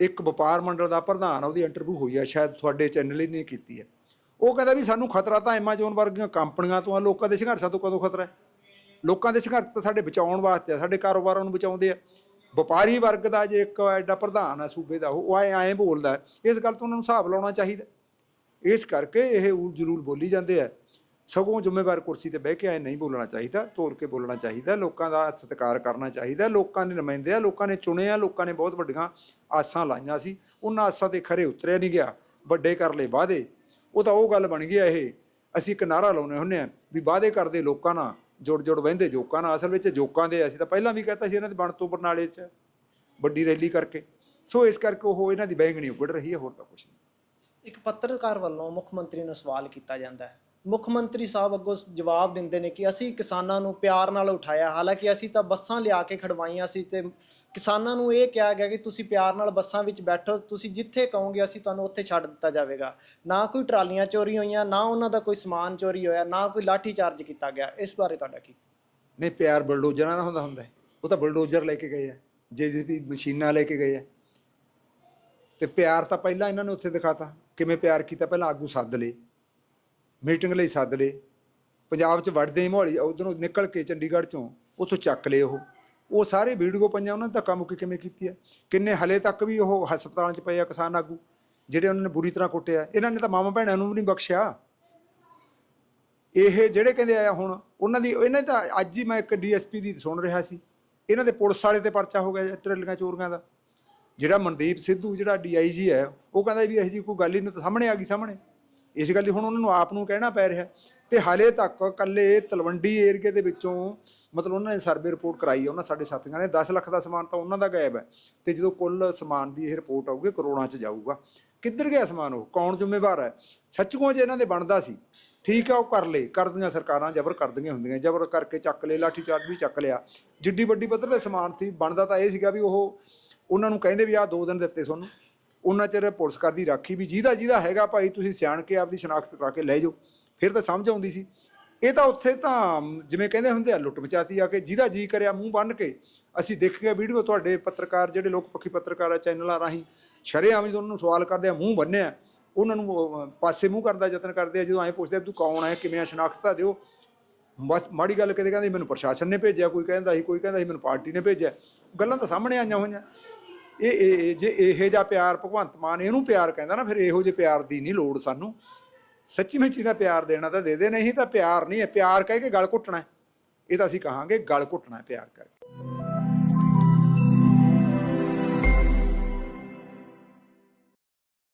ਇੱਕ ਵਪਾਰ ਮੰਡਲ ਦਾ ਪ੍ਰਧਾਨ ਉਹਦੀ ਇੰਟਰਵਿਊ ਹੋਈ ਆ, ਸ਼ਾਇਦ ਤੁਹਾਡੇ ਚੈਨਲ ਹੀ ਨੇ ਕੀਤੀ ਹੈ। ਉਹ ਕਹਿੰਦਾ ਵੀ ਸਾਨੂੰ ਖਤਰਾ ਤਾਂ ਐਮਾਜ਼ੋਨ ਵਰਗੀਆਂ ਕੰਪਨੀਆਂ ਤੋਂ ਆ, ਲੋਕਾਂ ਦੇ ਸੰਘਰਸ਼ਾਂ ਤੋਂ ਕਦੋਂ ਖਤਰਾ ਹੈ? ਲੋਕਾਂ ਦੇ ਸੰਘਰਸ਼ ਤਾਂ ਸਾਡੇ ਬਚਾਉਣ ਵਾਸਤੇ ਆ, ਸਾਡੇ ਕਾਰੋਬਾਰਾਂ ਨੂੰ ਬਚਾਉਂਦੇ ਆ। ਵਪਾਰੀ ਵਰਗ ਦਾ ਜੇ ਇੱਕ ਐਡਾ ਪ੍ਰਧਾਨ ਆ ਸੂਬੇ ਦਾ, ਉਹ ਐ ਐਂ ਬੋਲਦਾ ਇਸ ਗੱਲ ਤੋਂ ਉਹਨਾਂ ਨੂੰ ਹਿਸਾਬ ਲਾਉਣਾ ਚਾਹੀਦਾ ਇਸ ਕਰਕੇ ਇਹ ਜ਼ਰੂਰ ਬੋਲੀ ਜਾਂਦੇ ਆ। ਸਗੋਂ ਜ਼ਿੰਮੇਵਾਰ ਕੁਰਸੀ ਤੇ ਬਹਿ ਕੇ ਆਏ, ਨਹੀਂ ਬੋਲਣਾ ਚਾਹੀਦਾ, ਤੋਰ ਕੇ ਬੋਲਣਾ ਚਾਹੀਦਾ, ਲੋਕਾਂ ਦਾ ਸਤਿਕਾਰ ਕਰਨਾ ਚਾਹੀਦਾ, ਲੋਕਾਂ ਦੇ ਨੁਮਾਇੰਦੇ ਆ, ਲੋਕਾਂ ਨੇ ਚੁਣੇ ਆ, ਲੋਕਾਂ ਨੇ ਬਹੁਤ ਵੱਡੀਆਂ ਆਸਾਂ ਲਾਈਆਂ ਸੀ, ਉਹਨਾਂ ਆਸਾਂ ਤੇ ਖਰੇ ਉਤਰਿਆ ਨਹੀਂ ਗਿਆ, ਵੱਡੇ ਕਰ ਲਏ ਵਾਅਦੇ। ਉਹ ਤਾਂ ਉਹ ਗੱਲ ਬਣ ਗਈ ਇਹ, ਅਸੀਂ ਇੱਕ ਨਾਰਾ ਲਾਉਨੇ ਹੁੰਨੇ ਆ ਵੀ ਵਾਅਦੇ ਕਰਦੇ ਲੋਕਾਂ ਨਾਲ ਜੁੜ ਜੁੜ ਬਹਿੰਦੇ ਜੋਕਾਂ ਨਾਲ, ਅਸਲ ਵਿੱਚ ਜੋਕਾਂ ਦੇ ਅਸੀਂ ਤਾਂ ਪਹਿਲਾਂ ਵੀ ਕਹਤਾ ਸੀ ਇਹਨਾਂ ਦੇ ਬਣ ਤੋਂ ਬਰਨਾਲੇ 'ਚ, ਵੱਡੀ ਰੈਲੀ ਕਰਕੇ। ਸੋ ਇਸ ਕਰਕੇ ਉਹ ਇਹਨਾਂ ਦੀ ਬੈਂਗਣੀ ਉਗੜ ਰਹੀ ਹੈ ਹੋਰ ਤਾਂ ਕੁਝ ਨਹੀਂ। ਇੱਕ ਪੱਤਰਕਾਰ ਵੱਲੋਂ ਮੁੱਖ ਮੰਤਰੀ ਨੂੰ ਸਵਾਲ ਕੀਤਾ ਜਾਂਦਾ ਹੈ ਮੁੱਖ ਮੰਤਰੀ ਸਾਹਿਬ ਅੱਗੋਂ ਜਵਾਬ ਦਿੰਦੇ ਨੇ ਕਿ ਅਸੀਂ ਕਿਸਾਨਾਂ ਨੂੰ ਪਿਆਰ ਨਾਲ ਉਠਾਇਆ, ਹਾਲਾਂਕਿ ਅਸੀਂ ਤਾਂ ਬੱਸਾਂ ਲਿਆ ਕੇ ਖੜਵਾਈਆਂ ਸੀ ਤੇ ਕਿਸਾਨਾਂ ਨੂੰ ਇਹ ਕਿਹਾ ਗਿਆ ਕਿ ਤੁਸੀਂ ਪਿਆਰ ਨਾਲ ਬੱਸਾਂ ਵਿੱਚ ਬੈਠੋ, ਤੁਸੀਂ ਜਿੱਥੇ ਕਹੋਗੇ ਅਸੀਂ ਤੁਹਾਨੂੰ ਉੱਥੇ ਛੱਡ ਦਿੱਤਾ ਜਾਵੇਗਾ। ਨਾ ਕੋਈ ਟਰਾਲੀਆਂ ਚੋਰੀ ਹੋਈਆਂ, ਨਾ ਉਹਨਾਂ ਦਾ ਕੋਈ ਸਮਾਨ ਚੋਰੀ ਹੋਇਆ, ਨਾ ਕੋਈ ਲਾਠੀ ਚਾਰਜ ਕੀਤਾ ਗਿਆ। ਇਸ ਬਾਰੇ ਤੁਹਾਡਾ ਕੀ? ਨਹੀਂ, ਪਿਆਰ ਬਲਡੋਜ਼ਰਾਂ ਨਾਲ ਹੁੰਦਾ ਹੁੰਦਾ ਉਹ ਤਾਂ ਬਲਡੋਜ਼ਰ ਲੈ ਕੇ ਗਏ ਆ ਜੇਜੀਪੀ ਮਸ਼ੀਨਾਂ ਲੈ ਕੇ ਗਏ ਆ। ਤੇ ਪਿਆਰ ਤਾਂ ਪਹਿਲਾਂ ਇਹਨਾਂ ਨੇ ਉੱਥੇ ਦਿਖਾਤਾ। ਕਿਵੇਂ ਪਿਆਰ ਕੀਤਾ? ਪਹਿਲਾਂ ਆਗੂ ਸੱਦ ਲਏ। ਮੀਟਿੰਗ ਲਈ ਸੱਦ ਲਏ। ਪੰਜਾਬ 'ਚ ਵੜਦੇ ਹੀ ਮੋਹਾਲੀ, ਉਧਰੋਂ ਨਿਕਲ ਕੇ ਚੰਡੀਗੜ੍ਹ 'ਚੋਂ ਉੱਥੋਂ ਚੱਕ ਲਏ ਉਹ। ਉਹ ਸਾਰੇ ਵੀਡੀਓ ਪਈਆਂ ਉਹਨਾਂ ਦਾ ਕੰਮ ਕਿਵੇਂ ਕੀਤੀ ਹੈ ਕਿੰਨੇ ਹਲੇ ਤੱਕ ਵੀ ਉਹ ਹਸਪਤਾਲਾਂ 'ਚ ਪਏ ਆ ਕਿਸਾਨ ਆਗੂ, ਜਿਹੜੇ ਉਹਨਾਂ ਨੇ ਬੁਰੀ ਤਰ੍ਹਾਂ ਕੁੱਟਿਆ। ਇਹਨਾਂ ਨੇ ਤਾਂ ਮਾਮਾ ਭੈਣਾਂ ਨੂੰ ਵੀ ਨਹੀਂ ਬਖਸ਼ਿਆ। ਇਹ ਜਿਹੜੇ ਕਹਿੰਦੇ ਆ ਹੁਣ, ਉਹਨਾਂ ਦੀ, ਇਹਨਾਂ ਦਾ ਅੱਜ ਹੀ ਮੈਂ ਇੱਕ ਡੀਐਸਪੀ ਦੀ ਸੁਣ ਰਿਹਾ ਸੀ। ਇਹਨਾਂ ਦੇ ਪੁਲਿਸ ਵਾਲੇ ਤੇ ਪਰਚਾ ਹੋ ਗਿਆ ਟਰੇਲੀਆਂ ਚੋਰੀਆਂ ਦਾ। ਜਿਹੜਾ ਮਨਦੀਪ ਸਿੱਧੂ, ਜਿਹੜਾ ਡੀਆਈਜੀ ਹੈ, ਉਹ ਕਹਿੰਦਾ ਵੀ ਇਹੋ ਜੀ ਕੋਈ ਗੱਲ ਹੀ ਨਹੀਂ ਤਾਂ ਸਾਹਮਣੇ ਆ ਗਈ, ਸਾਹਮਣੇ। ਇਸ ਗੱਲ ਦੀ ਹੁਣ ਉਹਨਾਂ ਨੂੰ ਆਪ ਨੂੰ ਕਹਿਣਾ ਪੈ ਰਿਹਾ ਤੇ ਹਾਲੇ ਤੱਕ ਕੱਲੇ ਤਲਵੰਡੀ ਏਰੀਏ ਦੇ ਵਿੱਚੋਂ ਮਤਲਬ ਉਹਨਾਂ ਨੇ ਸਰਵੇ ਰਿਪੋਰਟ ਕਰਾਈ ਹੈ, ਉਹਨਾਂ ਸਾਡੇ ਸਾਥੀਆਂ ਨੇ 10 ਲੱਖ ਦਾ ਸਮਾਨ ਤਾਂ ਉਹਨਾਂ ਦਾ ਗਾਇਬ ਹੈ। ਤੇ ਜਦੋਂ ਕੁੱਲ ਸਮਾਨ ਦੀ ਇਹ ਰਿਪੋਰਟ ਆਊਗੀ, ਕਰੋੜਾਂ 'ਚ ਜਾਊਗਾ। ਕਿੱਧਰ ਗਿਆ ਸਮਾਨ ਉਹ? ਕੌਣ ਜ਼ਿੰਮੇਵਾਰ ਹੈ? ਸੱਚਮੁੱਚ ਇਹਨਾਂ ਦੇ ਬਣਦਾ ਸੀ, ਠੀਕ ਹੈ ਉਹ ਕਰ ਲੇ ਕਰਦੀਆਂ ਸਰਕਾਰਾਂ ਜ਼ਬਰ ਕਰਦੀਆਂ ਹੁੰਦੀਆਂ, ਜ਼ਬਰ ਕਰਕੇ ਚੱਕ ਲੇ ਲਾਠੀ ਚਾਰਜ ਵੀ ਚੱਕ ਲਿਆ। ਜਿੱਡੀ ਵੱਡੀ ਪੱਧਰ ਤੇ ਸਮਾਨ ਸੀ, ਬਣਦਾ ਤਾਂ ਇਹ ਸੀਗਾ ਵੀ ਉਹ, ਉਹਨਾਂ ਨੂੰ ਕਹਿੰਦੇ ਵੀ ਆਹ ਦੋ ਦਿਨ ਦਿੱਤੇ ਤੁਹਾਨੂੰ ਉਹਨਾਂ ਚਿਰ ਪੁਲਿਸ ਕਰਦੀ ਰਾਖੀ ਵੀ ਜਿਹਦਾ ਜਿਹਦਾ ਹੈਗਾ ਭਾਈ, ਤੁਸੀਂ ਸਿਆਣ ਕੇ ਆਪਦੀ ਸ਼ਨਾਖਤ ਕਰਾ ਕੇ ਲੈ ਜਾਓ। ਫਿਰ ਤਾਂ ਸਮਝ ਆਉਂਦੀ ਸੀ। ਇਹ ਤਾਂ ਉੱਥੇ ਤਾਂ ਜਿਵੇਂ ਕਹਿੰਦੇ ਹੁੰਦੇ ਆ, ਲੁੱਟ ਮਚਾਤੀ ਆ ਕੇ ਜਿਹਦਾ ਜੀ ਕਰਿਆ ਮੂੰਹ ਬੰਨ ਕੇ। ਅਸੀਂ ਦੇਖ ਕੇ ਵੀਡੀਓ ਤੁਹਾਡੇ ਪੱਤਰਕਾਰ, ਜਿਹੜੇ ਲੋਕ ਪੱਖੀ ਪੱਤਰਕਾਰ ਆ, ਚੈਨਲਾਂ ਰਾਹੀਂ ਸ਼ਰੇਆਮ ਜਦੋਂ ਉਹਨਾਂ ਨੂੰ ਸਵਾਲ ਕਰਦੇ ਆ, ਮੂੰਹ ਬੰਨਿਆ ਉਹਨਾਂ ਨੂੰ ਪਾਸੇ ਮੂੰਹ ਕਰਨ ਦਾ ਯਤਨ ਕਰਦੇ ਆ, ਜਦੋਂ ਐਂ ਪੁੱਛਦੇ ਆ, ਤੂੰ ਕੌਣ ਆ? ਕਿਵੇਂ ਆ? ਸ਼ਨਾਖਤ ਦਿਓ। ਬਸ ਮਾੜੀ ਗੱਲ ਕਿਤੇ ਕਹਿੰਦੇ, ਮੈਨੂੰ ਪ੍ਰਸ਼ਾਸਨ ਨੇ ਭੇਜਿਆ। ਕੋਈ ਕਹਿੰਦਾ ਸੀ, ਕੋਈ ਕਹਿੰਦਾ ਸੀ, ਮੈਨੂੰ ਪਾਰਟੀ ਨੇ ਭੇਜਿਆ। ਗੱਲਾਂ ਤਾਂ ਸਾਹਮਣੇ ਆਈਆਂ ਹੋਈਆਂ। ਇਹ ਇਹ ਜੇ ਇਹੋ ਜਿਹਾ ਪਿਆਰ ਭਗਵੰਤ ਮਾਨ ਇਹਨੂੰ ਪਿਆਰ ਕਹਿੰਦਾ ਨਾ, ਫਿਰ ਇਹੋ ਜਿਹੇ ਪਿਆਰ ਦੀ ਨਹੀਂ ਲੋੜ ਸਾਨੂੰ। ਸੱਚੀ ਮੁੱਚੀ ਦਾ ਪਿਆਰ ਦੇਣਾ ਤਾਂ ਦੇ ਦੇ, ਨਹੀਂ ਤਾਂ ਪਿਆਰ ਨਹੀਂ ਹੈ। ਪਿਆਰ ਕਹਿ ਕੇ ਗਲ ਘੁੱਟਣਾ ਇਹ ਤਾਂ ਅਸੀਂ ਕਹਾਂਗੇ ਗਲ ਘੁੱਟਣਾ ਪਿਆਰ ਕਰਕੇ।